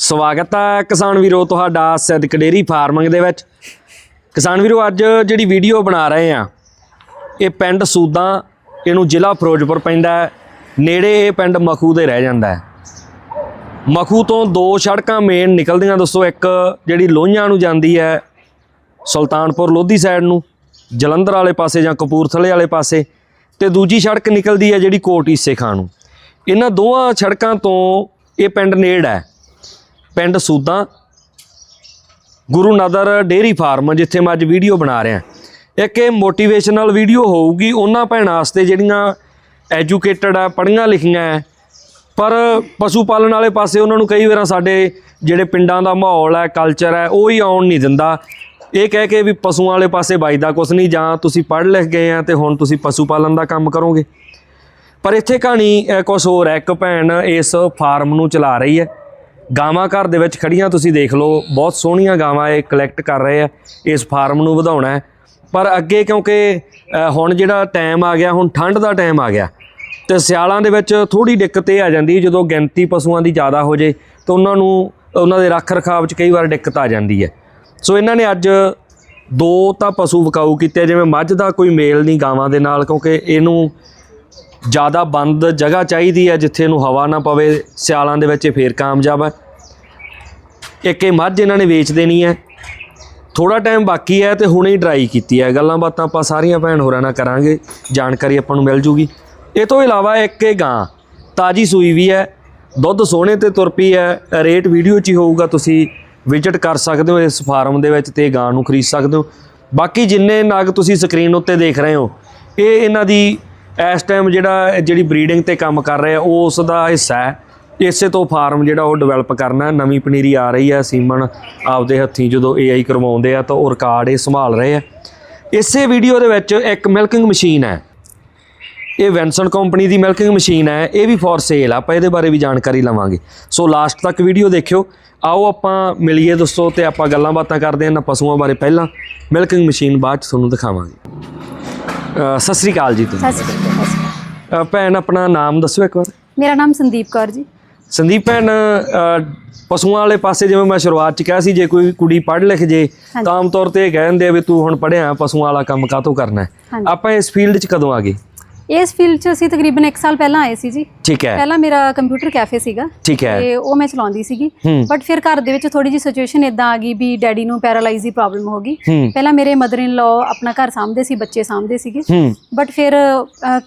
ਸਵਾਗਤ ਹੈ ਕਿਸਾਨ ਵੀਰੋ, ਤੁਹਾਡਾ ਸਿੱਧਕ ਡੇਰੀ ਫਾਰਮਿੰਗ ਦੇ ਵਿੱਚ। ਕਿਸਾਨ ਵੀਰੋ, ਅੱਜ ਜਿਹੜੀ ਵੀਡੀਓ ਬਣਾ ਰਹੇ ਆ ਇਹ ਪਿੰਡ ਸੂਦਾ, ਇਹਨੂੰ ਜ਼ਿਲ੍ਹਾ ਫਿਰੋਜ਼ਪੁਰ ਪੈਂਦਾ ਹੈ, ਨੇੜੇ ਇਹ ਪਿੰਡ ਮਖੂ ਦੇ ਰਹਿ ਜਾਂਦਾ ਹੈ। ਮਖੂ ਤੋਂ ਦੋ ਸੜਕਾਂ ਮੇਨ ਨਿਕਲਦੀਆਂ ਦੋਸਤੋ ਇੱਕ ਜਿਹੜੀ ਲੋਹੀਆਂ ਨੂੰ ਜਾਂਦੀ ਹੈ, ਸੁਲਤਾਨਪੁਰ ਲੋਧੀ ਸਾਈਡ ਨੂੰ, ਜਲੰਧਰ ਵਾਲੇ ਪਾਸੇ ਜਾਂ ਕਪੂਰਥਲੇ ਵਾਲੇ ਪਾਸੇ, ਤੇ ਦੂਜੀ ਸੜਕ ਨਿਕਲਦੀ ਹੈ ਜਿਹੜੀ ਕੋਟ ਈਸੇ ਖਾਂ ਨੂੰ। ਇਹਨਾਂ ਦੋਵਾਂ ਸੜਕਾਂ ਤੋਂ ਇਹ ਪਿੰਡ ਨੇੜ ਹੈ। ਪਿੰਡ ਸੂਦਾਂ ਗੁਰੂ ਨਦਰ ਡੇਰੀ ਫਾਰਮ ਜਿੱਥੇ ਮੈਂ ਅੱਜ ਵੀਡੀਓ ਬਣਾ ਰਿਹਾ। ਇੱਕ ਇਹ ਮੋਟੀਵੇਸ਼ਨਲ ਵੀਡੀਓ ਹੋਊਗੀ ਉਹਨਾਂ ਭੈਣਾਂ ਵਾਸਤੇ ਜਿਹੜੀਆਂ ਐਜੂਕੇਟਡ ਆ ਪੜ੍ਹੀਆਂ ਲਿਖੀਆਂ ਹੈ ਪਰ ਪਸ਼ੂ ਪਾਲਣ ਵਾਲੇ ਪਾਸੇ ਉਹਨਾਂ ਨੂੰ ਕਈ ਵਾਰਾਂ ਸਾਡੇ ਜਿਹੜੇ ਪਿੰਡਾਂ ਦਾ ਮਾਹੌਲ ਹੈ ਕਲਚਰ ਹੈ ਉਹ ਹੀ ਆਉਣ ਨਹੀਂ ਦਿੰਦਾ। ਇਹ ਕਹਿ ਕੇ ਵੀ ਪਸ਼ੂਆਂ ਵਾਲੇ ਪਾਸੇ ਬਾਈਦਾ ਕੁਛ ਨਹੀਂ ਜਾਂ ਤੁਸੀਂ ਪੜ੍ਹ ਲਿਖ ਗਏ ਆ ਤੇ ਹੁਣ ਤੁਸੀਂ ਪਸ਼ੂ ਪਾਲਣ ਦਾ ਕੰਮ ਕਰੋਗੇ। ਪਰ ਇੱਥੇ ਕਹਾਣੀ ਅ, ਕੁਛ ਹੋਰ ਹੈ ਇੱਕ ਭੈਣ ਇਸ ਫਾਰਮ ਨੂੰ ਚਲਾ ਰਹੀ ਹੈ ਗਾਵਾਂ ਘਰ ਦੇ ਵਿੱਚ ਖੜੀਆਂ, ਤੁਸੀਂ ਦੇਖ ਲਓ, ਬਹੁਤ ਸੋਹਣੀਆਂ ਗਾਵਾਂ ਇਹ ਕਲੈਕਟ ਕਰ ਰਹੇ ਆ, ਇਸ ਫਾਰਮ ਨੂੰ ਵਧਾਉਣਾ ਹੈ। ਪਰ ਅੱਗੇ ਕਿਉਂਕਿ ਹੁਣ ਜਿਹੜਾ ਟਾਈਮ ਆ ਗਿਆ, ਹੁਣ ਠੰਡ ਦਾ ਟਾਈਮ ਆ ਗਿਆ, ਤੇ ਸਿਆਲਾਂ ਦੇ ਵਿੱਚ ਥੋੜੀ ਦਿੱਕਤ ਇਹ ਆ ਜਾਂਦੀ ਜਦੋਂ ਗਿਣਤੀ ਪਸ਼ੂਆਂ ਦੀ ਜ਼ਿਆਦਾ ਹੋ ਜੇ, ਤਾਂ ਉਹਨਾਂ ਨੂੰ, ਉਹਨਾਂ ਦੇ ਰੱਖ ਰਖਾਵ 'ਚ ਕਈ ਵਾਰ ਦਿੱਕਤ ਆ ਜਾਂਦੀ ਹੈ। ਸੋ ਇਹਨਾਂ ਨੇ ਅੱਜ ਦੋ ਤਾਂ ਪਸ਼ੂ ਵਿਕਾਊ ਕੀਤੇ, ਜਿਵੇਂ ਮੱਝ ਦਾ ਕੋਈ ਮੇਲ ਨਹੀਂ ਗਾਵਾਂ ਦੇ ਨਾਲ, ਕਿਉਂਕਿ ਇਹਨੂੰ ਜ਼ਿਆਦਾ ਬੰਦ ਜਗ੍ਹਾ ਚਾਹੀਦੀ ਹੈ ਜਿੱਥੇ ਇਹਨੂੰ ਹਵਾ ਨਾ ਪਵੇ, ਸਿਆਲਾਂ ਦੇ ਵਿੱਚ ਇਹ ਫੇਰ ਕਾਮਯਾਬ ਹੈ। ਇੱਕ ਇਹ ਮੱਝ ਇਹਨਾਂ ਨੇ ਵੇਚ ਦੇਣੀ ਹੈ। ਥੋੜਾ ਟਾਈਮ ਬਾਕੀ ਹੈ ਤੇ ਹੁਣੇ ਹੀ ਡਰਾਈ ਕੀਤੀ ਹੈ। ਗੱਲਾਂ ਬਾਤਾਂ ਆਪਾਂ ਸਾਰੀਆਂ ਭੈਣ ਹੋਰਾਂ ਨਾਲ ਕਰਾਂਗੇ। ਜਾਣਕਾਰੀ ਆਪਾਂ ਨੂੰ ਮਿਲ ਜੂਗੀ। ਇਹ ਤੋਂ ਇਲਾਵਾ ਇੱਕ ਇਹ ਗਾਂ, ਤਾਜੀ ਸੂਈ ਵੀ ਹੈ। ਦੁੱਧ ਸੋਹਣੇ ਤੇ ਤੁਰ ਪਈ ਹੈ। ਰੇਟ ਵੀਡੀਓ 'ਚ ਹੀ ਹੋਊਗਾ, ਤੁਸੀਂ ਵਿਜ਼ਿਟ ਕਰ ਸਕਦੇ ਹੋ ਇਸ ਫਾਰਮ ਦੇ ਵਿੱਚ ਤੇ ਗਾਂ ਨੂੰ ਖਰੀਦ ਸਕਦੇ ਹੋ। ਬਾਕੀ ਜਿੰਨੇ ਨਗ ਤੁਸੀਂ ਸਕਰੀਨ ਉੱਤੇ ਦੇਖ ਰਹੇ ਹੋ, ਇਹ ਇਹਨਾਂ ਦੀ ਇਸ ਟਾਈਮ ਜਿਹੜਾ ਜਿਹੜੀ ਬਰੀਡਿੰਗ ਤੇ ਕੰਮ ਕਰ ਰਿਹਾ ਉਹ ਉਸ ਦਾ ਹਿੱਸਾ ਹੈ। ਇਸੇ ਤੋਂ ਫਾਰਮ ਜਿਹੜਾ ਉਹ ਡਿਵੈਲਪ ਕਰਨਾ ਨਵੀਂ ਪਨੀਰੀ ਆ ਰਹੀ ਹੈ ਸੀਮਨ ਆਪਦੇ ਹੱਥੀਂ ਜਦੋਂ AI ਕਰਵਾਉਂਦੇ ਆ ਤਾਂ ਉਹ ਰਿਕਾਰਡ ਇਹ ਸੰਭਾਲ ਰਹੇ ਆ। ਇਸੇ ਵੀਡੀਓ ਦੇ ਵਿੱਚ ਇੱਕ ਮਿਲਕਿੰਗ ਮਸ਼ੀਨ ਹੈ। ਇਹ ਵੈਂਸਨ ਕੰਪਨੀ ਦੀ ਮਿਲਕਿੰਗ ਮਸ਼ੀਨ ਹੈ। ਇਹ ਵੀ ਫॉर ਸੇਲ ਆਪਾਂ ਇਹਦੇ ਬਾਰੇ ਵੀ ਜਾਣਕਾਰੀ ਲਵਾਂਗੇ। ਸੋ ਲਾਸਟ ਤੱਕ ਵੀਡੀਓ ਦੇਖਿਓ। ਆਓ ਆਪਾਂ ਮਿਲੀਏ ਦੋਸਤੋ ਤੇ ਆਪਾਂ ਗੱਲਾਂ ਬਾਤਾਂ ਕਰਦੇ ਹਾਂ ਨਾ ਪਸ਼ੂਆਂ ਬਾਰੇ ਪਹਿਲਾਂ। ਮਿਲਕਿੰਗ ਮਸ਼ੀਨ ਬਾਅਦ ਚ ਤੁਹਾਨੂੰ ਦਿਖਾਵਾਂਗੇ। ਅ, ਸਤਿ ਸ੍ਰੀ ਅਕਾਲ ਜੀ ਸਤਿ ਸ਼੍ਰੀ ਅਕਾਲ, ਸਤਿ ਸ਼੍ਰੀ ਅਕਾਲ। ਅ, ਭੈਣ ਆਪਣਾ ਨਾਮ ਦੱਸੋ ਇੱਕ ਵਾਰ। ਮੇਰਾ ਨਾਮ ਸੰਦੀਪ ਕੌਰ ਜੀ। ਸੰਦੀਪ ਭੈਣ ਅ, ਪਸ਼ੂਆਂ ਵਾਲੇ ਪਾਸੇ ਜਿਵੇਂ ਮੈਂ ਸ਼ੁਰੂਆਤ ਚ ਕਿਹਾ ਸੀ ਜੇ ਕੋਈ ਕੁੜੀ ਪੜ੍ਹ ਲਿਖ ਜੇ ਤਾਂ ਆਮ ਤੌਰ ਤੇ ਇਹ ਕਹਿ ਦਿੰਦੇ ਆ ਵੀ ਤੂੰ ਹੁਣ ਪੜ੍ਹਿਆ ਪਸ਼ੂਆਂ ਵਾਲਾ ਕੰਮ ਕਾਹਤੋਂ ਕਰਨਾ ਹੈ। ਹਾਂਜੀ। ਆਪਾਂ ਇਸ ਫੀਲਡ 'ਚ ਕਦੋਂ ਆ ਗਏ? ਇਸ ਫੀਲਡ 'ਚ ਅਸੀਂ ਤਕਰੀਬਨ 1 ਸਾਲ ਪਹਿਲਾਂ ਆਏ ਸੀ ਜੀ। ਠੀਕ ਹੈ। ਪਹਿਲਾਂ ਮੇਰਾ ਕੰਪਿਊਟਰ ਕੈਫੇ ਸੀਗਾ ਠੀਕ ਹੈ। ਤੇ ਉਹ ਮੈਂ ਚਲਾਉਂਦੀ ਸੀਗੀ। ਬਟ ਫਿਰ ਘਰ ਦੇ ਵਿੱਚ ਥੋੜੀ ਜੀ ਸਿਚੁਏਸ਼ਨ ਇਦਾਂ ਆ ਗਈ ਵੀ ਡੈਡੀ ਨੂੰ ਪੈਰਾਲਾਈਜ਼ ਦੀ ਪ੍ਰੋਬਲਮ ਹੋ ਗਈ। ਪਹਿਲਾਂ ਮੇਰੇ ਮਦਰ ਇਨ ਲਾ ਆਪਣਾ ਘਰ ਸਾਂਭਦੇ ਸੀ ਬੱਚੇ ਸਾਂਭਦੇ ਸੀਗੇ। ਬਟ ਫਿਰ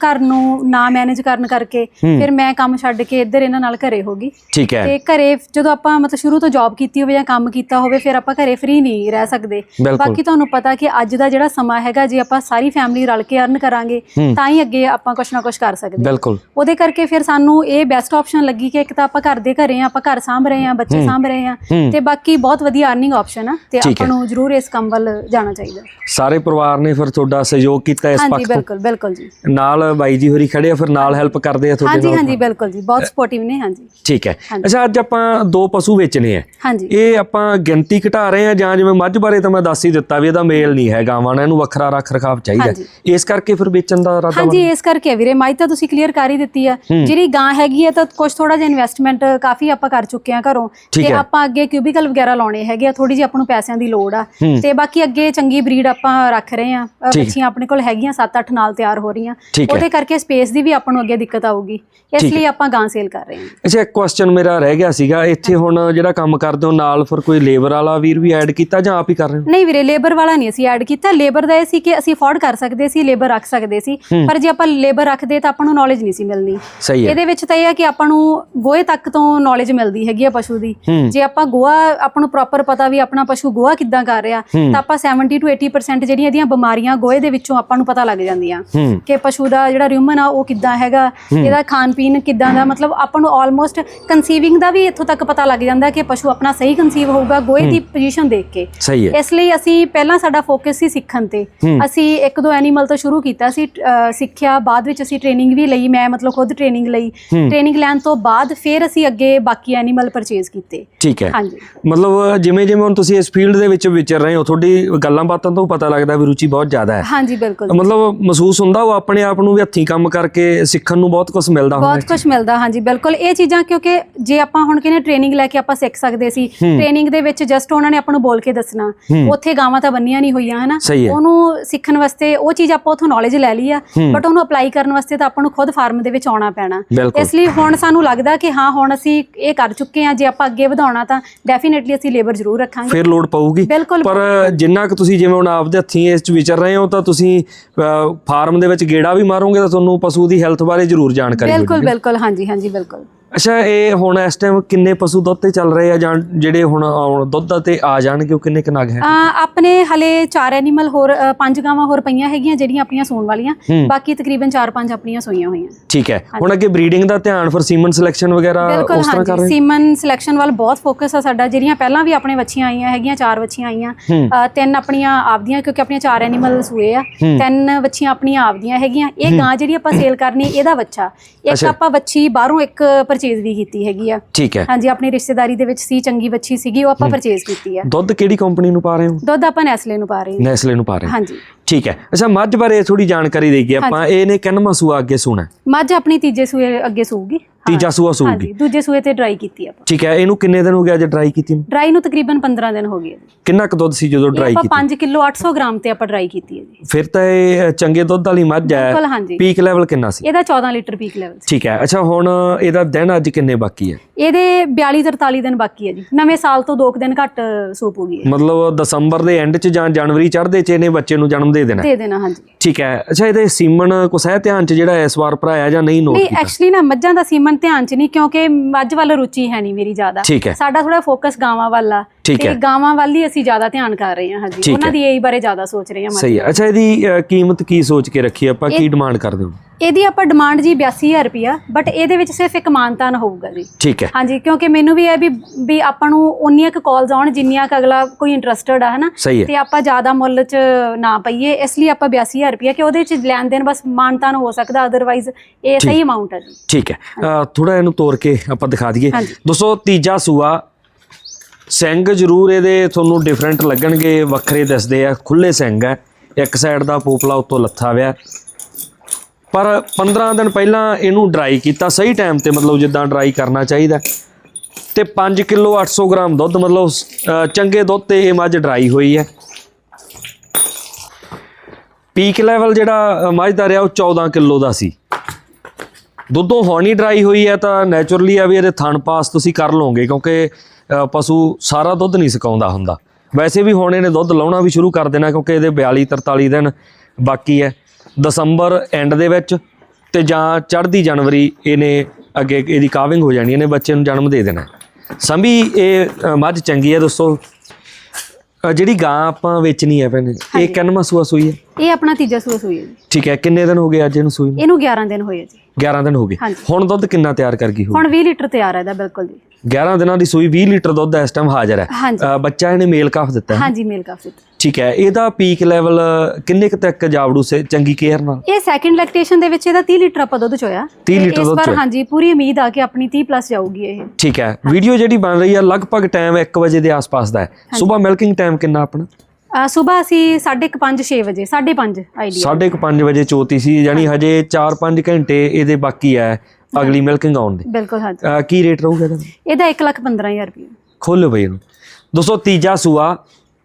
ਘਰ ਨੂੰ ਨਾ ਮੈਨੇਜ ਕਰਨ ਕਰਕੇ। ਫਿਰ ਮੈਂ ਕੰਮ ਛੱਡ ਕੇ ਇੱਧਰ ਇਹਨਾਂ ਨਾਲ ਘਰੇ ਹੋ ਗਈ। ਠੀਕ ਹੈ। ਤੇ ਘਰੇ ਜਦੋਂ ਆਪਾਂ ਮਤਲਬ ਸ਼ੁਰੂ ਤੋਂ ਜੌਬ ਕੀਤੀ ਹੋਵੇ ਜਾਂ ਕੰਮ ਕੀਤਾ ਹੋਵੇ ਫਿਰ ਆਪਾਂ ਘਰੇ ਫ੍ਰੀ ਨਹੀਂ ਰਹਿ ਸਕਦੇ। ਬਾਕੀ ਤੁਹਾਨੂੰ ਪਤਾ ਕਿ ਅੱਜ ਦਾ ਜਿਹੜਾ ਸਮਾਂ ਹੈਗਾ ਜੇ ਆਪਾਂ ਸਾਰੀ ਫੈਮਿਲੀ ਰਲ ਕੇ ਅਰਨ ਕਰਾਂਗੇ। ਤਾਂ ਹੀ ਅੱਗੇ ਆਪਾਂ ਕੁਛ ਨਾ ਕੁਛ ਕਰ ਸਕਦੇ ਹਾਂ। ਬਿਲਕੁਲ। ਉਹਦੇ ਕਰਕੇ ਫਿਰ ਸਾਨੂੰ ਇਹ ਬੈਸਟ ਆਪਸ਼ਨ ਲੱਗੀ ਕਿ ਇੱਕ ਤਾਂ ਆਪਾਂ ਘਰ ਦੇ ਘਰੇ ਆ ਆਪਾਂ ਘਰ ਸਾਂਭ ਰਹੇ ਆ ਬੱਚੇ ਸਾਂਭ ਰਹੇ ਆ। ਤੇ ਬਾਕੀ ਬਹੁਤ ਵਧੀਆ ਅਰਨਿੰਗ ਆਪਸ਼ਨ ਆ ਤੇ ਆਪਾਂ ਨੂੰ ਜ਼ਰੂਰ ਇਸ ਕੰਮ ਵੱਲ ਜਾਣਾ ਚਾਹੀਦਾ ਸਾਰੇ ਪਰਿਵਾਰ ਨੇ ਫਿਰ ਤੁਹਾਡਾ ਸਹਿਯੋਗ ਕੀਤਾ ਇਸ ਹਾਂਜੀ ਪੱਖ ਤੋਂ? ਬਿਲਕੁਲ ਬਿਲਕੁਲ ਜੀ। ਨਾਲ ਬਾਈ ਜੀ ਹੋਰੀ ਖੜੇ ਆ ਫਿਰ ਨਾਲ ਹੈਲਪ ਕਰਦੇ ਆ ਤੁਹਾਡੇ ਹਾਂਜੀ ਨਾਲ? ਹਾਂਜੀ ਬਿਲਕੁਲ ਜੀ ਬਹੁਤ ਸਪੋਰਟਿਵ ਨੇ ਹਾਂਜੀ। ਠੀਕ ਹੈ। ਹਾਂਜੀ। ਅੱਛਾ ਅੱਜ ਆਪਾਂ ਦੋ ਪਸ਼ੂ ਵੇਚਣੇ ਆ। ਹਾਂਜੀ। ਇਹ ਆਪਾਂ ਗਿਣਤੀ ਘਟਾ ਰਹੇ ਆ ਜਾਂ ਜਿਵੇਂ ਮੱਝ ਬਾਰੇ ਤਾਂ ਮੈਂ ਦੱਸ ਹੀ ਦਿੱਤਾ ਵੀ ਇਹਦਾ ਮੇਲ ਨਹੀਂ ਹੈ ਗਾਵਾਂ ਨਾਲ ਇਹਨੂੰ ਵੱਖਰਾ ਰੱਖ ਰਖਾਵ ਚਾਹੀਦਾ। ਹਾਂਜੀ। ਇਸ ਕਰਕੇ ਫਿਰ ਵੇਚਣ ਦਾ ਇਰਾਦਾ ਹਾਂਜੀ ਇਸ ਕਰਕੇ ਆ ਵੀਰੇ ਮਾਈ ਤਾਂ ਤੁਸੀਂ ਕਲੀਅਰ ਕਰ ਹੀ ਦਿੱਤੀ ਆ। ਜਿਹੜੀ ਗਾਂ ਹੈਗੀ ਆ ਤਾਂ ਕੁਝ ਥੋੜਾ ਜਿਹਾ ਇਨਵੈਸਟਮੈਂਟ ਕਾਫੀ ਆਪਾਂ ਕਰ ਚੁੱਕੇ ਆ ਘਰੋਂ। ਤੇ। ਆਪਾਂ ਅੱਗੇ ਕਿਊਬਿਕਲ ਵਗੈਰਾ ਲਾਉਣੇ ਹੈਗੇ ਆ ਥੋੜੀ ਜਿਹੀ ਆਪਾਂ ਨੂੰ ਪੈਸਿਆਂ ਦੀ ਲੋੜ ਆ। ਤੇ ਬਾਕੀ ਅੱਗੇ ਚੰਗੀ ਬਰੀਡ ਆਪਾਂ ਰੱਖ ਰਹੇ ਆ। ਬੱਚੀਆਂ ਆਪਣੇ ਕੋਲ ਹੈਗੀਆਂ 7-8 ਨਾਲ ਤਿਆਰ ਹੋ ਰਹੀਆਂ। ਉਹਦੇ ਕਰਕੇ ਸਪੇਸ ਦੀ ਵੀ ਆਪਾਂ ਨੂੰ ਅੱਗੇ ਦਿੱਕਤ ਆਊਗੀ। ਇਸ ਲਈ ਆਪਾਂ ਗਾਂ ਸੇਲ ਕਰ ਰਹੇ ਹਾਂ। ਅੱਛਾ ਇੱਕ ਕੁਐਸਚਨ ਮੇਰਾ ਰਹਿ ਗਿਆ ਸੀਗਾ। ਇੱਥੇ ਹੁਣ ਜਿਹੜਾ ਕੰਮ ਕਰਦੇ ਹੋ ਨਾਲ ਫਿਰ ਕੋਈ ਲੇਬਰ ਵਾਲਾ ਵੀਰ ਵੀ ਐਡ ਕੀਤਾ ਜਾਂ ਆਪ ਹੀ ਕਰ ਰਹੇ ਹੋ? ਨਹੀਂ ਵੀਰੇ ਲੇਬਰ ਵਾਲਾ ਨਹੀਂ ਅਸੀਂ ਐਡ ਕੀਤਾ। ਲੇਬਰ ਦਾ ਇਹ ਸੀ ਕਿ ਅਸੀਂ ਅਫੋਰਡ ਕਰ ਸਕਦੇ ਸੀ ਲੇਬਰ ਰੱਖ ਸਕਦੇ ਸੀ। ਪਰ ਜੇ ਆਪਾਂ ਲੇਬਰ ਰੱਖਦੇ ਤਾਂ ਆਪਾਂ ਨੂੰ ਨੌਲੇਜ ਨਹੀਂ ਸੀ ਮਿਲਣੀ। ਸਹੀ ਹੈ। ਇਹਦੇ ਵਿੱਚ ਤਾਂ ਇਹ ਹੈ ਕਿ ਆਪਾਂ ਨੂੰ ਗੋਹੇ ਤੱਕ ਤੋਂ ਨੌਲੇਜ ਮਿਲਦੀ ਹੈਗੀ ਆ ਪਸ਼ੂ ਦੀ। ਜੇ ਆਪਾਂ ਗੋਹਾ ਆਪਾਂ ਨੂੰ ਪ੍ਰੋਪਰ ਪਤਾ ਵੀ ਆਪਣਾ ਪਸ਼ੂ ਗੋਹਾ ਕਿੱਦਾਂ ਕਰ ਰਿਹਾ ਤਾਂ ਆਪਾਂ 70 ਤੋਂ 80% ਜਿਹੜੀਆਂ ਇਹਦੀਆਂ ਬਿਮਾਰੀਆਂ ਗੋਹੇ ਦੇ ਵਿੱਚੋਂ ਆਪਾਂ ਨੂੰ ਪਤਾ ਲੱਗ ਜਾਂਦੀਆਂ। ਕਿ ਪਸ਼ੂ ਦਾ ਜਿਹੜਾ ਰਿਊਮਨ ਆ ਉਹ ਕਿੱਦਾਂ ਹੈਗਾ ਇਹਦਾ ਖਾਣ ਪੀਣ ਕਿੱਦਾਂ ਦਾ ਮਤਲਬ ਆਪਾਂ ਨੂੰ ਆਲਮੋਸਟ ਕਨਸੀਵਿੰਗ ਦਾ ਵੀ ਇੱਥੋਂ ਤੱਕ ਪਤਾ ਲੱਗ ਜਾਂਦਾ ਕਿ ਪਸ਼ੂ ਆਪਣਾ ਸਹੀ ਕਨਸੀਵ ਹੋਊਗਾ ਗੋਹੇ ਦੀ ਪੋਜੀਸ਼ਨ ਦੇਖ ਕੇ। ਸਹੀ ਹੈ। ਇਸ ਲਈ ਅਸੀਂ ਪਹਿਲਾਂ ਸਾਡਾ ਫੋਕਸ ਸੀ ਸਿੱਖਣ ਤੇ। ਅਸੀਂ ਇੱਕ ਦੋ ਐਨੀਮਲ ਤੋਂ ਸ਼ੁਰੂ ਕੀਤਾ ਸੀ ਸਿੱਖਿਆ ਆ ਬਾਅਦ ਵਿੱਚ ਅਸੀਂ ਟ੍ਰੇਨਿੰਗ ਵੀ ਲਈ ਮੈਂ ਮਤਲਬ ਖੁਦ ਟ੍ਰੇਨਿੰਗ ਲਈ। ਟ੍ਰੇਨਿੰਗ ਲੈਣ ਤੋਂ ਬਾਅਦ ਫਿਰ ਅਸੀਂ ਅੱਗੇ ਬਾਕੀ ਐਨੀਮਲ ਪਰਚੇਜ਼ ਕੀਤੇ। ਠੀਕ ਹੈ। ਹਾਂਜੀ। ਮਤਲਬ ਜਿਵੇਂ ਜਿਵੇਂ ਹੁਣ ਤੁਸੀਂ ਇਸ ਫੀਲਡ ਦੇ ਵਿੱਚ ਵਿਚਰ ਰਹੇ ਹੋ ਤੁਹਾਡੀ ਗੱਲਾਂ ਬਾਤਾਂ ਤੋਂ ਪਤਾ ਲੱਗਦਾ ਵੀ ਰੁਚੀ ਬਹੁਤ ਜ਼ਿਆਦਾ ਹੈ। ਹਾਂਜੀ ਬਿਲਕੁਲ। ਮਤਲਬ ਮਹਿਸੂਸ ਹੁੰਦਾ ਉਹ ਆਪਣੇ ਆਪ ਨੂੰ ਵੀ ਹੱਥੀਂ ਕੰਮ ਕਰਕੇ ਸਿੱਖਣ ਨੂੰ ਬਹੁਤ ਕੁਝ ਮਿਲਦਾ ਹੁੰਦਾ ਬਹੁਤ ਕੁਝ ਮਿਲਦਾ ਹਾਂਜੀ ਬਿਲਕੁਲ। ਇਹ ਚੀਜ਼ਾਂ ਕਿਉਂਕਿ ਜੇ ਆਪਾਂ ਹੁਣ ਕਹਿੰਦੇ ਟ੍ਰੇਨਿੰਗ ਲੈ ਕੇ ਆਪਾਂ ਸਿੱਖ ਸਕਦੇ ਸੀ ਟ੍ਰੇਨਿੰਗ ਦੇ ਵਿੱਚ ਜਸਟ ਉਹਨਾਂ ਨੇ ਆਪਾਂ ਨੂੰ ਬੋਲ ਕੇ ਦੱਸਣਾ। ਉੱਥੇ ਗਾਵਾਂ ਤਾਂ ਬੰਨੀਆਂ ਨਹੀਂ ਹੋਈਆਂ ਹਨਾ। ਉਹਨੂੰ ਸਿੱਖਣ ਵਾਸਤੇ ਉਹ ਚੀਜ਼ ਆਪਾਂ ਉਥੋਂ ਨੌਲੇਜ ਲੈ ਲਈ ਆ। ਬਟ ਉਹਨੂੰ ਅਪਲਾਈ ਕਰਨ ਵਾਸਤੇ ਤਾਂ ਆਪਾਂ ਨੂੰ ਖੁਦ ਫਾਰਮ ਦੇ ਵਿੱਚ ਆਉਣਾ ਪੈਣਾ। ਇਸ ਲਈ ਹੁਣ ਸਾਨੂੰ ਲੱਗਦਾ ਕਿ ਹਾਂ ਹੁਣ ਅਸੀਂ ਇਹ ਕਰ ਚੁੱਕੇ ਹਾਂ ਜੇ ਆਪਾਂ ਅੱਗੇ ਵਧਾਉਣਾ ਤਾਂ ਡੈਫੀਨਿਟਲੀ ਅਸੀਂ ਲੇਬਰ ਜ਼ਰੂਰ ਰੱਖਾਂਗੇ। ਫਿਰ ਲੋਡ ਪਊਗੀ। ਬਿਲਕੁਲ। ਪਰ ਜਿੰਨਾ ਕੁ ਤੁਸੀਂ ਜਿਵੇਂ ਹੁਣ ਆਪਦੇ ਹੱਥੀਂ ਇਸ ਚ ਵਿਚਰ ਰਹੇ ਹੋ ਤਾਂ ਤੁਸੀਂ ਫਾਰਮ ਦੇ ਵਿੱਚ ਗੇੜਾ ਵੀ ਮਾਰੋਗੇ ਤਾਂ ਤੁਹਾਨੂੰ ਪਸ਼ੂ ਦੀ ਹੈਲਥ ਬਾਰੇ ਜ਼ਰੂਰ ਜਾਣਕਾਰੀ ਬਿਲਕੁਲ ਬਿਲਕੁਲ। ਹਾਂਜੀ ਹਾਂਜੀ ਬਿਲਕੁਲ। ਅੱਛਾ ਇਹ ਹੁਣ ਇਸ ਟਾਈਮ ਕਿੰਨੇ ਪਸ਼ੂ ਦੁੱਧ ਤੇ ਚੱਲ ਰਹੇ ਆ ਜਾਂ ਜਿਹੜੇ ਹੁਣ ਆਉਣ ਦੁੱਧ ਤੇ ਆ ਜਾਣਗੇ ਉਹ ਕਿੰਨੇ ਕੁ ਨਗ ਹੈ ਆਪਣੇ ਹਲੇ ਚਾਰ ਐਨੀਮਲ ਹੋਰ ਪੰਜ ਗਾਵਾਂ ਹੋਰ ਪਈਆਂ ਹੈਗੀਆਂ ਜਿਹੜੀਆਂ ਆਪਣੀਆਂ ਸੂਣ ਵਾਲੀਆਂ। ਬਾਕੀ ਤਕਰੀਬਨ 4-5 ਆਪਣੀਆਂ ਸੂਈਆਂ ਹੋਈਆਂ। ਠੀਕ ਹੈ। ਹੁਣ ਅੱਗੇ ਬਰੀਡਿੰਗ ਦਾ ਧਿਆਨ ਫਿਰ ਸੀਮਨ ਸਿਲੈਕਸ਼ਨ ਵਗੈਰਾ ਉਸ ਤਰ੍ਹਾਂ ਕਰ ਰਹੇ ਸੀਮਨ ਸਿਲੈਕਸ਼ਨ ਵੱਲ ਬਹੁਤ ਫੋਕਸ ਆ ਸਾਡਾ ਜਿਹੜੀਆਂ ਪਹਿਲਾਂ ਵੀ ਆਪਣੇ ਵੱਛੀਆਂ ਆਈਆਂ ਹੈਗੀਆਂ ਚਾਰ ਵੱਛੀਆਂ ਆਈਆਂ ਤਿੰਨ ਆਪਣੀਆਂ ਆਪਦੀਆਂ ਕਿਉਂਕਿ ਆਪਣੀਆਂ ਚਾਰ ਐਨੀਮਲ ਸੂਏ ਆ। ਤਿੰਨ ਵੱਛੀਆਂ ਆਪਣੀਆਂ ਆਪਦੀਆਂ ਹੈਗੀਆਂ। ਇਹ ਗਾਂ ਜਿਹੜੀ ਆਪਾਂ ਸੇਲ ਕਰਨੀ ਇਹਦਾ ਬੱਚਾ ਇੱਕ। ਆਪਾਂ ਵੱਛੀ ਬਾਹਰੋਂ ਇੱਕ ਪਰਚੇਜ਼ ਵੀ ਕੀਤੀ ਹੈਗੀ ਆ। ਠੀਕ ਹੈ। ਹਾਂਜੀ ਆਪਣੀ ਰਿਸ਼ਤੇਦਾਰੀ ਦੇ ਵਿੱਚ ਸੀ ਚੰਗੀ ਵੱਛੀ ਸੀਗੀ ਉਹ ਆਪਾਂ ਪਰਚੇਜ਼ ਕੀਤੀ ਆ। ਦੁੱਧ ਕਿਹੜੀ ਕੰਪਨੀ ਨੂੰ ਪਾ ਰਹੇ ਹੋ? ਦੁੱਧ ਆਪਾਂ ਨੈਸਲੇ ਨੂੰ ਪਾ ਰਹੇ ਹਾਂ। ਨੈਸਲੇ ਨੂੰ ਪਾ ਰਹੇ ਹੋ। ਹਾਂਜੀ। ਠੀਕ ਹੈ। ਅੱਛਾ ਮੱਝ ਬਾਰੇ ਥੋੜੀ ਜਾਣਕਾਰੀ ਦੇਈਏ ਆਪਾਂ। ਇਹਨੇ ਕਿੰਨਾ ਸੂਆ ਅੱਗੇ ਸੂਣਾ? ਮੱਝ ਆਪਣੀ ਤੀਜੇ ਸੂਏ ਅੱਗੇ ਸੂਗੀ। ਤੀਜਾ ਸੂਆ ਸੂਗੀ ਹਾਂਜੀ ਦੂਜੇ ਸੂਏ ਤੇ ਡਰਾਈ ਕੀਤੀ ਆਪਾਂ। ਠੀਕ ਹੈ ਇਹਨੂੰ ਕਿੰਨੇ ਦਿਨ ਹੋ ਗਿਆ ਜੇ ਡਰਾਈ ਕੀਤੀ ਨੂੰ? ਡਰਾਈ ਨੂੰ ਤਕਰੀਬਨ 15 ਦਿਨ ਹੋ ਗਏ ਜੀ। ਕਿੰਨਾ ਕੁ ਦੁੱਧ ਸੀ ਜਦੋਂ ਇਹ ਡਰਾਈ ਆਪਾਂ ਕੀਤੀ? 5 ਕਿਲੋ 800 ਗ੍ਰਾਮ ਤੇ ਆਪਾਂ ਡਰਾਈ ਕੀਤੀ ਹੈ ਜੀ। ਫਿਰ ਤਾਂ ਇਹ ਚੰਗੇ ਦੁੱਧ ਵਾਲੀ ਮੱਝ ਹੈ। ਬਿਲਕੁਲ ਹਾਂਜੀ। ਪੀਕ ਲੈਵਲ ਕਿੰਨਾ ਸੀ? ਇਹਦਾ 14 ਲੀਟਰ ਪੀਕ ਲੈਵਲ ਠੀਕ ਹੈ ਅੱਛਾ ਹੁਣ ਇਹਦਾ ਦਿਨ ਅੱਜ ਕਿੰਨੇ ਬਾਕੀ ਹੈ? ਇਹਦੇ 42 43 ਦਿਨ ਬਾਕੀ ਹੈ ਜੀ। ਨਵੇਂ ਸਾਲ ਤੋਂ 2 ਦਿਨ ਘੱਟ ਸੂਪ ਹੋ ਗਈ ਹੈ। ਮਤਲਬ ਦਸੰਬਰ ਦੇ ਐਂਡ ਚ ਜਾਂ ਜਨਵਰੀ ਚੜ੍ਹਦੇ ਚ ਇਹਨੇ ਬੱਚੇ ਨੂੰ ਜਨਮ ਦੇ ਦੇਣਾ? ਹੈ। ਦੇ ਦੇਣਾ ਹਾਂਜੀ। ਠੀਕ ਹੈ ਅੱਛਾ ਇਹਦੇ ਸੀਮਨ ਕੁਛ ਹੈ ਧਿਆਨ ਚ ਜਿਹੜਾ ਇਸ ਵਾਰ ਭਰਾਇਆ ਜਾਂ ਨਹੀਂ ਨੋਟ ਨਹੀਂ ਐਕਚੁਅਲੀ ਨਾ ਮੱਝਾਂ ਦਾ ਸੀਮਨ ਧਿਆਨ ਚ ਨਹੀਂ ਕਿਉਂਕਿ ਮੱਝ ਵੱਲ ਰੁਚੀ ਹੈ ਨਹੀਂ ਮੇਰੀ ਜ਼ਿਆਦਾ। ਠੀਕ ਹੈ। ਸਾਡਾ ਥੋੜਾ ਫੋਕਸ ਗਾਵਾਂ ਵੱਲ ਆ। ਠੀਕ ਹੈ। ਗਾਵਾਂ ਵੱਲ ਹੀ ਅਸੀਂ ਜ਼ਿਆਦਾ ਧਿਆਨ ਕਰ ਰਹੇ ਹਾਂ ਹਾਂਜੀ। ਠੀਕ ਉਹਨਾਂ ਹੈ। ਦੀ ਇਹੀ ਬਾਰੇ ਜ਼ਿਆਦਾ ਸੋਚ ਰਹੇ ਹਾਂ ਮੱਝ ਸਹੀ ਹੈ। ਅੱਛਾ ਇਹਦੀ ਅ, ਕੀਮਤ ਕੀ ਸੋਚ ਕੇ ਰੱਖੀ ਆਪਾਂ ਕੀ ਡਿਮਾਂਡ ਕਰਦੇ ਹੋ? ਇਹਦੀ ਆਪਾਂ ਡਿਮਾਂਡ ਜੀ 82000 ਰੁਪਿਆ ਬਟ ਇਹਦੇ ਵਿੱਚ ਸਿਰਫ ਇੱਕ ਮਾਨਤਾਨ ਹੋਊਗਾ ਜੀ। ਠੀਕ ਹੈ। ਹਾਂਜੀ ਕਿਉਂਕਿ ਮੈਨੂੰ ਵੀ ਇਹ ਵੀ ਵੀ ਆਪਾਂ ਨੂੰ ਉਨੀਆਂ ਕੁ ਕਾਲਸ ਆਉਣ ਜਿੰਨੀਆਂ ਕੁ ਅਗਲਾ ਕੋਈ ਇੰਟਰਸਟਡ ਆ ਹਨਾ? ਹੈ। ਤੇ ਆਪਾਂ ਜ਼ਿਆਦਾ ਮੁੱਲ 'ਚ ਨਾ ਪਈਏ ਇਸ ਲਈ ਆਪਾਂ 82000 ਰੁਪਿਆ ਕਿ ਉਹਦੇ 'ਚ ਲੈਣ ਦੇਣ ਬਸ ਮਾਨਤਾਨ ਹੋ ਸਕਦਾ ਅਦਰਵਾਈਜ਼ ਇਹ ਸਹੀ ਅਮਾਉਂਟ ਹੈ ਜੀ। ਠੀਕ ਹੈ। ਥੋੜਾ ਇਹਨੂੰ ਤੋੜ ਕੇ ਆਪਾਂ ਦਿਖਾ ਦਈਏ। ਦੋਸਤੋ ਤੀਜਾ ਸੂਆ ਸਿੰਘ ਜ਼ਰੂਰ ਇਹਦੇ ਤੁਹਾਨੂੰ ਡਿਫਰੈਂਟ ਲੱਗਣਗੇ ਵੱਖਰੇ ਦਿਸਦੇ ਆ ਖੁੱਲੇ ਸਿੰਘ ਹੈ। ਇੱਕ ਸਾਈਡ ਦਾ ਪੋਪਲਾ ਉੱਤੋਂ ਲੱਥਾ ਵਿਆ ਪਰ 15 ਦਿਨ ਪਹਿਲਾਂ ਇਹਨੂੰ ਡਰਾਈ ਕੀਤਾ, ਸਹੀ ਟਾਈਮ ਤੇ ਮਤਲਬ ਜਿੱਦਾਂ ਡਰਾਈ ਕਰਨਾ ਚਾਹੀਦਾ। ਤੇ 5 ਕਿਲੋ 800 ਗ੍ਰਾਮ ਦੁੱਧ, ਮਤਲਬ ਚੰਗੇ ਦੁੱਧ ਤੇ ਇਹ ਮੱਝ ਡਰਾਈ ਹੋਈ ਹੈ। ਪੀਕ ਲੈਵਲ ਜਿਹੜਾ ਮੱਝ ਦਾ ਰਿਹਾ ਉਹ 14 ਕਿਲੋ ਦਾ ਸੀ। ਦੁੱਧੋਂ ਹੋਣੀ ਡਰਾਈ ਹੋਈ ਹੈ ਤਾਂ ਨੇਚਰਲੀ ਆ ਵੀ ਇਹਦੇ ਥਣ ਪਾਸ ਤੁਸੀਂ ਕਰ ਲਓਗੇ, ਕਿਉਂਕਿ ਪਸ਼ੂ ਸਾਰਾ ਦੁੱਧ ਨਹੀਂ ਸੁਕਾਉਂਦਾ ਹੁੰਦਾ। ਵੈਸੇ ਵੀ ਹੁਣ ਇਹਨੇ ਦੁੱਧ ਲਾਉਣਾ ਵੀ ਸ਼ੁਰੂ ਕਰ ਦੇਣਾ, ਕਿਉਂਕਿ ਇਹਦੇ 42 43 ਦਿਨ ਬਾਕੀ ਹੈ। ਦਸੰਬਰ ਐਂਡ ਦੇ ਵਿੱਚ ਤੇ ਜਾਂ ਚੜ੍ਹਦੀ ਜਨਵਰੀ ਇਹਨੇ ਅੱਗੇ ਇਹਦੀ ਕਾਵਿੰਗ ਹੋ ਜਾਣੀ ਇਹਨੇ ਬੱਚੇ ਨੂੰ ਜਨਮ ਦੇ ਦੇਣਾ ਸੰਭੀ ਇਹ ਮੱਝ ਚੰਗੀ ਹੈ ਦੋਸਤੋ ਜਿਹੜੀ ਗਾਂ ਆਪਾਂ ਵੇਚਣੀ ਹੈ ਭੈਣੇ ਇਹ ਕਿੰਨਵਾਂ ਸੂਆ ਸੂਈ ਹੈ? ਇਹ ਆਪਣਾ ਤੀਜਾ ਸੂਸ ਹੋਈ ਹੈ ਜੀ। ਠੀਕ ਹੈ ਕਿੰਨੇ ਦਿਨ ਹੋ ਗਏ ਅੱਜ ਇਹਨੂੰ ਸੂਈ ਨੂੰ? ਇਹਨੂੰ 11 ਦਿਨ ਹੋਏ ਜੀ। 11 ਦਿਨ ਹੋ ਗਏ। ਹਾਂਜੀ। ਹੁਣ ਦੁੱਧ ਕਿੰਨਾ ਤਿਆਰ ਕਰ ਗਈ ਹੁਣ 20 ਲੀਟਰ ਤਿਆਰ ਹੈ ਇਹਦਾ ਬਿਲਕੁਲ ਜੀ। 11 ਦਿਨਾਂ ਦੀ ਸੂਈ 20 ਲੀਟਰ ਦੁੱਧ ਇਸ ਟਾਈਮ ਹਾਜ਼ਰ ਹੈ। ਹਾਂਜੀ। ਅ, ਬੱਚਾ ਇਹਨੇ ਮੇਲ ਕਾਫ ਦਿੱਤਾ ਹੈ। ਹਾਂਜੀ ਮੇਲ ਕਾਫੀ ਠੀਕ ਹੈ ਇਹਦਾ ਪੀਕ ਲੈਵਲ ਕਿੰਨੇ ਕੁ ਤੱਕ ਜਾਵੜੂ ਸੇ ਚੰਗੀ ਕੇਅਰ ਨਾਲ? ਇਹ ਸੈਕਿੰਡ ਲੈਕਟੇਸ਼ਨ ਦੇ ਵਿੱਚ ਇਹਦਾ 30 ਲੀਟਰ ਆਪਾਂ ਦੁੱਧ ਚੋਇਆ। 30 ਲੀਟਰ ਦੁੱਧ ਚੋਇਆ। ਹਾਂਜੀ ਪੂਰੀ ਉਮੀਦ ਆ ਕਿ ਆਪਣੀ 30 ਪਲੱਸ ਜਾਊਗੀ ਇਹ। ਠੀਕ ਹੈ ਵੀਡੀਓ ਜਿਹੜੀ ਬਣ ਰਹੀ ਹੈ ਲਗਭਗ ਟਾਈਮ 1 ਵਜੇ ਦੇ ਆਸ-ਪਾਸ ਦਾ ਹੈ। ਸਵੇਰ ਮਿਲਕਿੰਗ ਟਾਈਮ ਕਿੰਨਾ ਆਪਣਾ? ਸਵੇਰ ਅਸੀਂ 5:30 6 ਵਜੇ 5:30 ਆਈਡੀਆ 5:30 ਵਜੇ ਚੋਤੀ ਸੀ ਯਾਨੀ ਹਜੇ। 4-5 ਘੰਟੇ ਇਹਦੇ ਬਾਕੀ ਹੈ ਅਗਲੀ ਮਿਲਕਿੰਗ ਆਉਣ ਦੇ। ਬਿਲਕੁਲ ਹਾਂਜੀ। ਕੀ ਰੇਟ ਰਹੂਗਾ ਇਹਦਾ? ਇਹਦਾ 115000 ਰੁਪਏ ਖੋਲੋ ਬਈ ਇਹਨੂੰ। ਦੋਸਤੋ ਤੀਜਾ ਸੂਆ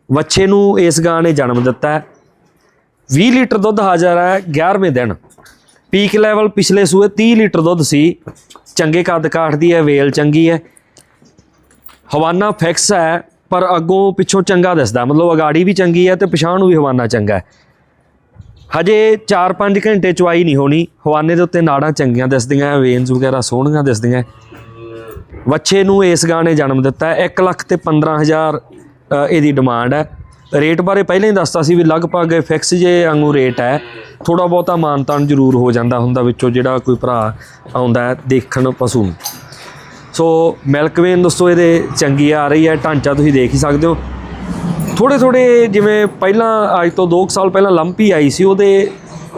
ਵੱਛੇ ਨੂੰ ਇਸ ਗਾਂ ਨੇ ਜਨਮ ਦਿੱਤਾ ਹੈ। 20 ਲੀਟਰ ਦੁੱਧ ਹਾਜ਼ਰ ਹੈ 11ਵੇਂ ਦਿਨ। ਪੀਕ ਲੈਵਲ ਪਿਛਲੇ ਸੂਏ 30 ਲੀਟਰ ਦੁੱਧ ਸੀ। ਚੰਗੇ ਕੱਦ ਕਾਠ ਦੀ ਹੈ ਵੇਲ ਚੰਗੀ ਹੈ। ਹਵਾਨਾ ਫਿਕਸ ਹੈ। ਪਰ ਅੱਗੋਂ ਪਿੱਛੋਂ ਚੰਗਾ ਦਿਸਦਾ ਮਤਲਬ ਅਗਾੜੀ ਵੀ ਚੰਗੀ ਹੈ ਤੇ ਪਿਛਾਂਹ ਨੂੰ ਵੀ ਹਵਾਨਾ ਚੰਗਾ ਹੈ। ਹਜੇ 4-5 ਘੰਟੇ ਚਵਾਈ ਨਹੀਂ ਹੋਣੀ ਹਵਾਨੇ ਦੇ ਉੱਤੇ ਨਾੜਾਂ ਚੰਗੀਆਂ ਦਿਸਦੀਆਂ ਵੇਨਸ ਵਗੈਰਾ ਸੋਹਣੀਆਂ ਦਿਸਦੀਆਂ। ਵੱਛੇ ਨੂੰ ਇਸ ਗਾਣੇ ਜਨਮ ਦਿੱਤਾ ਹੈ 1 ਲੱਖ ਤੇ 15000 ਅ, ਇਹਦੀ ਡਿਮਾਂਡ ਹੈ। ਰੇਟ ਬਾਰੇ ਪਹਿਲਾਂ ਹੀ ਦੱਸਤਾ ਸੀ ਵੀ ਲਗਭਗ ਫਿਕਸ ਜੇ ਵਾਂਗੂ ਰੇਟ ਹੈ ਥੋੜਾ ਬਹੁਤਾ ਮਾਨਤਾਨ ਜ਼ਰੂਰ ਹੋ ਜਾਂਦਾ ਹੁੰਦਾ ਵਿੱਚੋਂ ਜਿਹੜਾ ਕੋਈ ਭਰਾ ਆਉਂਦਾ ਦੇਖਣ ਪਸ਼ੂ ਨੂੰ। ਸੋ ਮਿਲਕਵੇਨ ਦੋਸਤੋ, ਇਹਦੇ ਚੰਗੀ ਆ ਰਹੀ ਹੈ, ਢਾਂਚਾ ਤੁਸੀਂ ਦੇਖ ਹੀ ਸਕਦੇ ਹੋ। ਥੋੜੇ ਥੋੜੇ ਜਿਵੇਂ ਪਹਿਲਾਂ, ਅੱਜ ਤੋਂ 2 ਸਾਲ ਪਹਿਲਾਂ ਲੰਪੀ ਆਈ ਸੀ, ਉਹਦੇ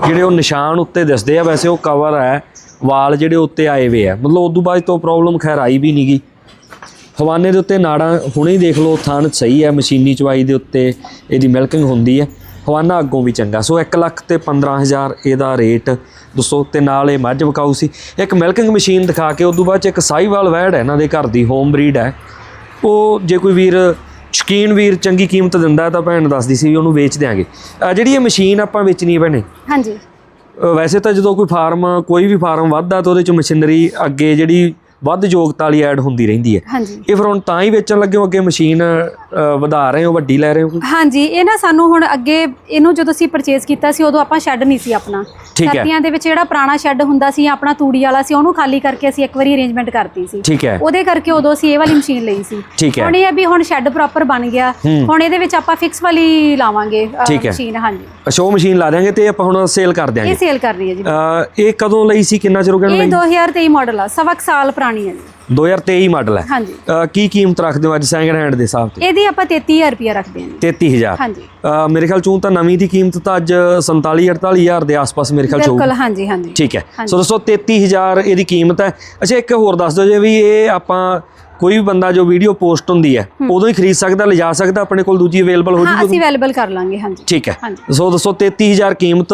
ਜਿਹੜੇ ਉਹ ਨਿਸ਼ਾਨ ਉੱਤੇ ਦਿਸਦੇ ਆ, ਵੈਸੇ ਉਹ ਕਵਰ ਹੈ, ਵਾਲ ਜਿਹੜੇ ਉੱਤੇ ਆਏ ਵੇ ਆ। ਮਤਲਬ ਉਦੋਂ ਬਾਅਦ ਤੋਂ ਪ੍ਰੋਬਲਮ ਖੈਰ ਆਈ ਵੀ ਨਹੀਂਗੀ ਹਵਾਨੇ ਦੇ ਉੱਤੇ ਨਾੜਾਂ ਹੁਣੇ ਹੀ ਦੇਖ ਲਓ ਥਣ ਸਹੀ ਹੈ, ਮਸ਼ੀਨੀ ਚਵਾਈ ਦੇ ਉੱਤੇ ਇਹਦੀ ਮਿਲਕਿੰਗ ਹੁੰਦੀ ਹੈ। ਹਵਾਨਾ ਅੱਗੋਂ ਵੀ ਚੰਗਾ। ਸੋ 1 ਲੱਖ ਤੇ 15000 ਇਹਦਾ ਰੇਟ ਦੱਸੋ ਤੇ ਨਾਲ ਇਹ ਮੱਝ ਵਿਕਾਊ ਸੀ। ਇੱਕ ਮਿਲਕਿੰਗ ਮਸ਼ੀਨ ਦਿਖਾ ਕੇ ਉਦੋਂ ਬਾਅਦ ਚ ਇੱਕ ਸਾਈਵਾਲ ਵੈੜ ਹੈ ਇਹਨਾਂ ਦੇ ਘਰ ਦੀ ਹੋਮ ਬਰੀਡ ਹੈ। ਉਹ ਜੇ ਕੋਈ ਵੀਰ ਸ਼ਕੀਨ ਵੀਰ ਚੰਗੀ ਕੀਮਤ ਦਿੰਦਾ ਤਾਂ ਭੈਣ ਦੱਸਦੀ ਸੀ ਵੀ ਉਹਨੂੰ ਵੇਚ ਦਿਆਂਗੇ। ਅਹ ਜਿਹੜੀ ਇਹ ਮਸ਼ੀਨ ਆਪਾਂ ਵੇਚਣੀ ਹੈ ਭੈਣੇ? ਹਾਂਜੀ। ਵੈਸੇ ਤਾਂ ਜਦੋਂ ਕੋਈ ਫਾਰਮ ਕੋਈ ਵੀ ਫਾਰਮ ਵੱਧਦਾ ਤਾਂ ਉਹਦੇ ਚ ਮਸ਼ੀਨਰੀ ਅੱਗੇ ਜਿਹੜੀ ਵੱਧ ਯੋਗਤਾ ਵਾਲੀ ਐਡ ਹੁੰਦੀ ਰਹਿੰਦੀ ਹੈ। ਹਾਂਜੀ। ਇਹ ਫਿਰ ਹੁਣ ਤਾਂ ਹੀ ਵੇਚਣ ਲੱਗੇ ਹੋ ਅੱਗੇ ਮਸ਼ੀਨ ਵਧਾ ਰਹੇ ਹੋ ਵੱਡੀ ਲੈ ਰਹੇ ਹੋ? ਹਾਂਜੀ ਇਹ ਨਾ ਸਾਨੂੰ ਹੁਣ ਅੱਗੇ ਇਹਨੂੰ ਜਦੋਂ ਅਸੀਂ ਪਰਚੇਸ ਕੀਤਾ ਸੀ ਉਦੋਂ ਆਪਾਂ ਸ਼ੈੱਡ ਨਹੀਂ ਸੀ ਆਪਣਾ। ਸਰਦੀਆਂ ਦੇ ਵਿੱਚ ਜਿਹੜਾ ਪੁਰਾਣਾ ਸ਼ੈੱਡ ਹੁੰਦਾ ਸੀ ਆਪਣਾ ਤੂੜੀ ਵਾਲਾ ਸੀ ਉਹਨੂੰ ਖਾਲੀ ਕਰਕੇ ਅਸੀਂ ਇੱਕ ਵਾਰੀ ਅਰੇਂਜਮੈਂਟ ਕਰਤੀ ਸੀ। ਠੀਕ ਹੈ। ਉਹਦੇ ਕਰਕੇ ਉਦੋਂ ਅਸੀਂ ਇਹ ਵਾਲੀ ਮਸ਼ੀਨ ਲਈ ਸੀ। ਠੀਕ ਹੈ। ਹੁਣ ਇਹ ਵੀ ਹੁਣ ਸ਼ੈੱਡ ਪ੍ਰੋਪਰ ਬਣ ਗਿਆ। ਹੁਣ ਇਹਦੇ ਵਿੱਚ ਆਪਾਂ ਫਿਕਸ ਵਾਲੀ ਲਾਵਾਂਗੇ। ਮਸ਼ੀਨ ਹਾਂਜੀ। ਉਹ ਮਸ਼ੀਨ ਲਾ ਦਿਆਂਗੇ ਤੇ ਆਪਾਂ ਹੁਣ ਸੇਲ ਕਰ ਇਹ ਦਿਆਂਗੇ ਸੇਲ ਕਰ ਰਹੀ ਹੈ ਜੀ। ਇਹ ਕਦੋਂ ਲਈ ਸੀ ਕਿੰਨਾ ਚਿਰ ਹੋ ਗਿਆ ਇਹ ਇਹਨੂੰ ਲਈ 2023 ਮਾਡਲ ਆ ਸਵਾ ਸਾਲ ਪੁਰਾਣੀ ਹੈ ਜੀ। 2023 ਮਾਡਲ ਹੈ। ਹਾਂਜੀ। ਅ, ਕੀ ਕੀਮਤ ਰੱਖਦੇ ਹੋ ਅੱਜ ਸੈਕਿੰਡ ਹੈਂਡ ਦੇ ਹਿਸਾਬ ਤੇ? ਇਹਦੀ ਆਪਾਂ 33000 ਰੁਪਏ ਰੱਖਦੇ ਹਾਂ ਜੀ। 33000 ਹਾਂਜੀ। ਅ, ਮੇਰੇ ਖਿਆਲ ਚੋਂ ਤਾਂ ਨਵੀਂ ਦੀ ਕੀਮਤ ਤਾਂ ਅੱਜ 47 48000 ਦੇ ਆਸ-ਪਾਸ ਮੇਰੇ ਖਿਆਲ ਚ ਬਿਲਕੁਲ ਹਾਂਜੀ ਹਾਂਜੀ। ਠੀਕ ਹੈ। ਹਾਂਜੀ। ਸੋ ਦੋਸਤੋ 33000 ਇਹਦੀ ਕੀਮਤ ਹੈ। ਅੱਛਾ ਇੱਕ ਹੋਰ ਦੱਸ ਦਿਓ ਜੇ ਵੀ ਇਹ ਆਪਾਂ ਕੋਈ ਵੀ ਬੰਦਾ ਜੋ ਵੀਡੀਓ ਪੋਸਟ ਹੁੰਦੀ ਹੈ ਉਦੋਂ ਹੀ ਖਰੀਦ ਸਕਦਾ ਲਿਜਾ ਸਕਦਾ ਆਪਣੇ ਕੋਲ ਦੂਜੀ ਅਵੇਲੇਬਲ ਹੋ ਹਾਂ ਜੂਗੀ ਅਸੀਂ ਅਵੇਲੇਬਲ ਕਰ ਲਾਂਗੇ ਹਾਂਜੀ। ਠੀਕ ਹੈ। ਹਾਂਜੀ। ਸੋ ਦੋਸਤੋ 33000 ਕੀਮਤ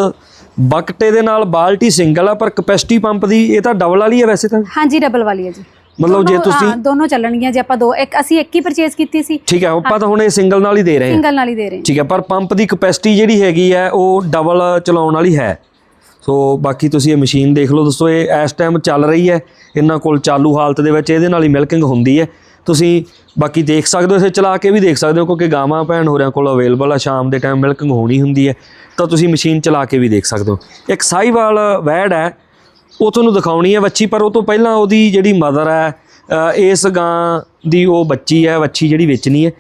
ਬਕਟੇ ਦੇ ਨਾਲ ਬਾਲਟੀ ਸਿੰਗਲ ਆ ਪਰ ਕਪੈਸਿਟੀ ਪੰਪ ਦੀ ਇਹ ਤਾਂ ਡਬਲ ਵਾਲੀ ਹੈ ਵੈਸੇ ਤਾਂ? ਹਾਂਜੀ ਡਬਲ ਵਾਲੀ ਹੈ ਜੀ। ਮਤਲਬ ਜੇ ਦੋਨੋਂ- ਤੁਸੀਂ ਹਾਂ, ਦੋਨੋਂ ਚੱਲਣਗੀਆਂ ਜੇ ਆਪਾਂ ਦੋ ਇੱਕ ਅਸੀਂ ਇੱਕ ਹੀ ਪਰਚੇਸ ਕੀਤੀ ਸੀ। ਠੀਕ ਹੈ ਆਪਾਂ ਤਾਂ ਹੁਣ ਇਹ ਸਿੰਗਲ ਨਾਲ ਹੀ ਦੇ ਰਹੇ ਹਾਂ। ਸਿੰਗਲ ਨਾਲ ਹੀ ਦੇ ਰਹੇ ਹਾਂ। ਠੀਕ ਹੈ ਪਰ ਪੰਪ ਦੀ ਕਪੈਸਿਟੀ ਜਿਹੜੀ ਹੈਗੀ ਹੈ ਉਹ ਡਬਲ ਚਲਾਉਣ ਵਾਲੀ ਹੈ। ਸੋ ਬਾਕੀ ਤੁਸੀਂ ਇਹ ਮਸ਼ੀਨ ਦੇਖ ਲਓ ਦੋਸਤੋ ਇਹ ਇਸ ਟਾਈਮ ਚੱਲ ਰਹੀ ਹੈ। ਇਹਨਾਂ ਕੋਲ ਚਾਲੂ ਹਾਲਤ ਦੇ ਵਿੱਚ ਇਹਦੇ ਨਾਲ ਹੀ ਮਿਲਕਿੰਗ ਹੁੰਦੀ ਹੈ। ਤੁਸੀਂ ਬਾਕੀ ਦੇਖ ਸਕਦੇ ਹੋ ਇਸੇ ਚਲਾ ਕੇ ਵੀ ਦੇਖ ਸਕਦੇ ਹੋ, ਕਿਉਂਕਿ ਗਾਵਾਂ ਭੈਣ ਹੋਰਿਆਂ ਕੋਲ ਅਵੇਲੇਬਲ ਆ, ਸ਼ਾਮ ਦੇ ਟਾਈਮ ਮਿਲਕਿੰਗ ਹੋਣੀ ਹੁੰਦੀ ਹੈ, ਤਾਂ ਤੁਸੀਂ ਮਸ਼ੀਨ ਚਲਾ ਕੇ ਵੀ ਦੇਖ ਸਕਦੇ ਹੋ। ਇੱਕ ਸਾਈਵਾਲ ਵੈੜ ਹੈ, ਉਹ ਤੁਹਾਨੂੰ ਦਿਖਾਉਣੀ ਹੈ ਵੱਛੀ, ਪਰ ਉਹ ਤੋਂ ਪਹਿਲਾਂ ਉਹਦੀ ਜਿਹੜੀ ਮਦਰ ਹੈ ਇਸ ਗਾਂ ਦੀ ਉਹ ਬੱਚੀ ਹੈ, ਵੱਛੀ ਜਿਹੜੀ ਵੇਚਣੀ ਹੈ।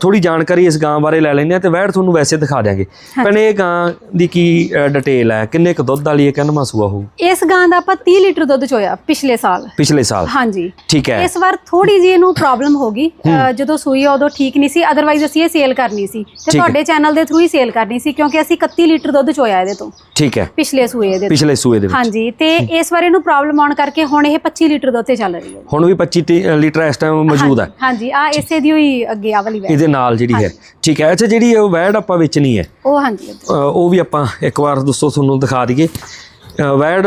ਥੋੜੀ ਜਾਣਕਾਰੀ ਇਸ ਗਾਂ ਬਾਰੇ ਲੈ ਲੈਂਦੇ ਆ ਤੇ ਵੈੜ ਤੁਹਾਨੂੰ ਵੈਸੇ ਦਿਖਾ ਦਿਆਂਗੇ। ਪਰ ਇਹ ਗਾਂ ਦੀ ਕੀ ਡਿਟੇਲ ਹੈ? ਕਿੰਨੇ ਕੁ ਦੁੱਧ ਵਾਲੀ ਹੈ ਕਿੰਨਾ ਸੂਆ ਹੋਊ? ਇਸ ਗਾਂ ਦਾ ਆਪਾਂ 30 ਲੀਟਰ ਦੁੱਧ ਚੋਇਆ ਪਿਛਲੇ ਸਾਲ। ਪਿਛਲੇ ਸਾਲ। ਹਾਂਜੀ। ਠੀਕ ਹੈ। ਇਸ ਵਾਰ ਥੋੜੀ ਜਿਹੀ ਇਹਨੂੰ ਪ੍ਰੋਬਲਮ ਹੋ ਗਈ। ਜਦੋਂ ਸੂਈ ਉਦੋਂ ਠੀਕ ਨਹੀਂ ਸੀ ਅਦਰਵਾਈਜ਼ ਅਸੀਂ ਇਹ ਸੇਲ ਕਰਨੀ ਸੀ। ਤੇ। ਤੁਹਾਡੇ ਚੈਨਲ ਦੇ ਥਰੂ ਹੀ ਸੇਲ ਕਰਨੀ ਸੀ ਕਿਉਂਕਿ ਅਸੀਂ 31 ਲੀਟਰ ਦੁੱਧ ਚੋਇਆ ਇਹਦੇ ਤੋਂ। ਠੀਕ ਹੈ। ਪਿਛਲੇ ਸੂਏ ਦੇ। ਪਿਛਲੇ ਸੂਏ ਦੇ ਵਿੱਚ। ਹਾਂਜੀ। ਤੇ ਇਸ ਵਾਰ ਇਹਨੂੰ ਪ੍ਰੋਬਲਮ ਆਉਣ ਕਰਕੇ ਹੁਣ ਇਹ 25 ਲੀਟਰ ਦੁੱਧ ਤੇ ਚੱਲ ਰਹੀ ਹੈ। ਹੁਣ ਵੀ 25 ਤੀ- ਅ, ਲੀਟਰ ਇਸ ਟਾਈਮ ਮੌਜੂਦ ਹੈ। ਹਾਂਜੀ। ਆ ਇਸੇ ਦੀ ਹੋਈ ਅੱਗੇ ਆ ਵਾਲੀ ਇਹਦੇ ਨਾਲ ਜਿਹੜੀ ਹੈ। ਠੀਕ ਹੈ। ਅੱਛਾ ਜਿਹੜੀ ਉਹ ਵੈੜ ਆਪਾਂ ਵੇਚਣੀ ਹੈ। ਉਹ ਹਾਂਜੀ। ਉਹ ਵੀ ਆਪਾਂ ਇੱਕ ਵਾਰ ਦੋਸਤੋ ਤੁਹਾਨੂੰ ਦਿਖਾ ਦਈਏ। ਵੈੜ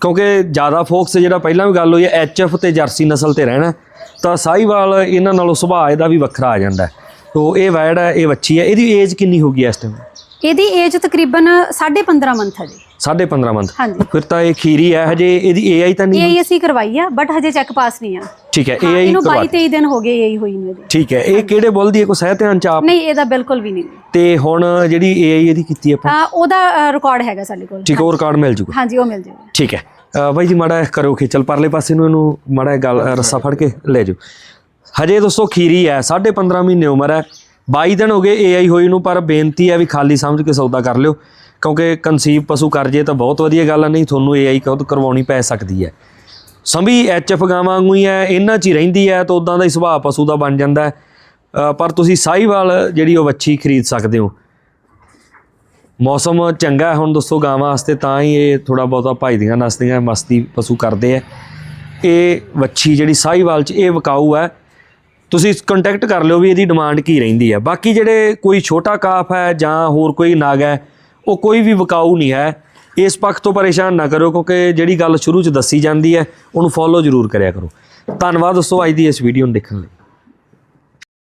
ਕਿਉਂਕਿ ਜ਼ਿਆਦਾ ਫੋਕਸ ਜਿਹੜਾ ਪਹਿਲਾਂ ਵੀ ਗੱਲ ਹੋਈ ਹੈ ਐਚਐਫ ਤੇ ਜਰਸੀ ਨਸਲ ਤੇ ਰਹਿਣਾ ਤਾਂ ਸਾਹੀਵਾਲ ਇਹਨਾਂ ਨਾਲੋਂ ਸੁਭਾਅ ਇਹਦਾ ਵੀ ਵੱਖਰਾ ਆ ਜਾਂਦਾ ਤੋ ਇਹ ਵੈੜ ਹੈ ਇਹ ਵੱਛੀ ਹੈ। ਇਹਦੀ ਏਜ ਕਿੰਨੀ ਹੋ ਗਈ ਇਸ ਟਾਈਮ ਇਹਦੀ ਏਜ ਤਕਰੀਬਨ 15.5 ਮੰਥ ਹੈ ਜੀ। 15.5 ਮੰਥ। ਹਾਂਜੀ। ਫਿਰ ਤਾਂ ਇਹ ਖੀਰੀ ਹੈ ਹਜੇ ਇਹਦੀ ਏਆਈ ਤਾਂ ਨਹੀਂ ਇਹ ਅਸੀਂ ਕਰਵਾਈ ਆ ਬਟ ਹਜੇ ਚੈੱਕ ਪਾਸ ਨਹੀਂ ਆ। ਠੀਕ ਹੈ ਹਾਂ, ਏਆਈ ਇਹਨੂੰ 22 23 ਦਿਨ ਹੋ ਗਏ ਇਹੀ ਹੋਈ ਨੂੰ ਇਹਦੀ। ਠੀਕ ਹੈ ਇਹ ਕਿਹੜੇ ਬੁੱਲ ਦੀ ਹੈ? ਕੋਈ ਸਹਿ ਧਿਆਨ ਚ ਆਪ? ਨਹੀਂ ਇਹਦਾ ਬਿਲਕੁਲ ਵੀ ਨਹੀਂ। ਤੇ ਹੁਣ ਜਿਹੜੀ ਏਆਈ ਇਹਦੀ ਕੀਤੀ ਆਪਾਂ? ਆ ਉਹਦਾ ਰਿਕਾਰਡ ਹੈਗਾ ਸਾਡੇ ਕੋਲ। ਠੀਕ ਹੈ ਉਹ ਰਿਕਾਰਡ ਮਿਲ ਜੂਗਾ। ਹਾਂਜੀ ਉਹ ਮਿਲ ਜਾਊਗਾ ਠੀਕ ਹੈ। ਬਾਈ ਜੀ ਮਾੜਾ ਜਿਹਾ ਕਰੋ ਖੇਚਲ ਪਰਲੇ ਪਾਸੇ ਨੂੰ ਇਹਨੂੰ ਮਾੜਾ ਜਿਹਾ ਗੱਲ ਰੱਸਾ ਫੜ ਕੇ ਲੈ ਜਾਓ। ਹਜੇ ਦੋਸਤੋ ਖੀਰੀ ਹੈ 15.5 ਮਹੀਨੇ ਉਮਰ ਹੈ। 22 ਦਿਨ ਹੋ ਗਏ ਏਆਈ ਹੋਈ ਨੂੰ ਪਰ ਬੇਨਤੀ ਹੈ ਵੀ ਖਾਲੀ ਸਮਝ ਕੇ ਸੌਦਾ ਕਰ ਲਿਓ। ਕਿਉਂਕਿ ਕਨਸੀਵ ਪਸ਼ੂ ਕਰ ਜੇ ਤਾਂ ਬਹੁਤ ਵਧੀਆ ਗੱਲ ਆ, ਨਹੀਂ ਤੁਹਾਨੂੰ ਏਆਈ ਕਦ ਕਰਵਾਉਣੀ ਪੈ ਸਕਦੀ ਹੈ। ਸੰਭੀ ਐਚਐਫ ਗਾਵਾਂ ਵਾਂਗੂ ਹੀ ਹੈ, ਇਹਨਾਂ 'ਚ ਹੀ ਰਹਿੰਦੀ ਹੈ ਤਾਂ ਉਦਾਂ ਦਾ ਹੀ ਸੁਭਾਅ ਪਸ਼ੂ ਦਾ ਬਣ ਜਾਂਦਾ ਪਰ ਤੁਸੀਂ ਸਾਹੀਵਾਲ ਜਿਹੜੀ ਉਹ ਵੱਛੀ ਖਰੀਦ ਸਕਦੇ ਹੋ। ਮੌਸਮ ਚੰਗਾ ਹੁਣ ਦੋਸਤੋ ਗਾਵਾਂ ਵਾਸਤੇ, ਤਾਂ ਹੀ ਇਹ ਥੋੜਾ ਬਹੁਤਾ ਭਜਦੀਆਂ ਨਸਦੀਆਂ ਮਸਤੀ ਪਸ਼ੂ ਕਰਦੇ ਆ ਇਹ ਵੱਛੀ ਜਿਹੜੀ ਸਾਹੀਵਾਲ ਚ ਇਹ ਵਿਕਾਊ ਹੈ। ਤੁਸੀਂ ਕੰਟੈਕਟ ਕਰ ਲਿਓ ਵੀ ਇਹਦੀ ਡਿਮਾਂਡ ਕੀ ਰਹਿੰਦੀ ਹੈ। ਬਾਕੀ ਜਿਹੜੇ ਕੋਈ ਛੋਟਾ ਕਾਫ ਹੈ ਜਾਂ ਹੋਰ ਕੋਈ ਨਾਗ ਹੈ ਉਹ ਕੋਈ ਵੀ ਵਿਕਾਊ ਨਹੀਂ ਹੈ। ਇਸ ਪੱਖ ਤੋਂ ਪਰੇਸ਼ਾਨ ਨਾ ਕਰੋ, ਕਿਉਂਕਿ ਜਿਹੜੀ ਗੱਲ ਸ਼ੁਰੂ ਚ ਦੱਸੀ ਜਾਂਦੀ ਹੈ, ਉਹਨੂੰ ਫੋਲੋ ਜ਼ਰੂਰ ਕਰਿਆ ਕਰੋ। ਧੰਨਵਾਦ ਦੋਸਤੋ, ਅੱਜ ਦੀ ਇਸ ਵੀਡੀਓ ਨੂੰ ਦੇਖਣ ਲਈ।